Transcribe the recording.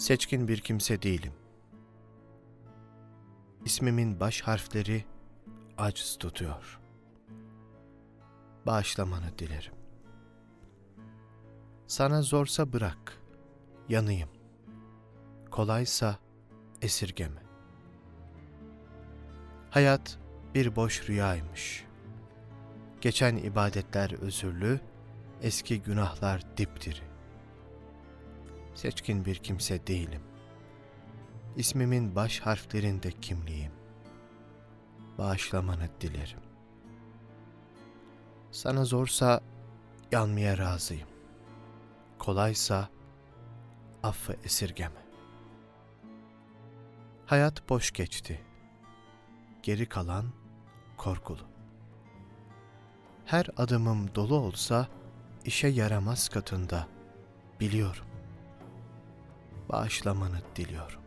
Seçkin bir kimse değilim. İsmimin baş harfleri aciz tutuyor. Bağışlamanı dilerim. Sana zorsa bırak, yanayım. Kolaysa esirgeme. Hayat bir boş rüyaymış. Geçen ibadetler özürlü, eski günahlar dipdiri. Seçkin bir kimse değilim. İsmimin baş harflerinde kimliğim. Bağışlamanı dilerim. Sana zorsa yanmaya razıyım. Kolaysa affı esirgeme. Hayat boş geçti. Geri kalan korkulu. Her adımım dolu olsa işe yaramaz katında biliyorum. Bağışlamanı diliyorum.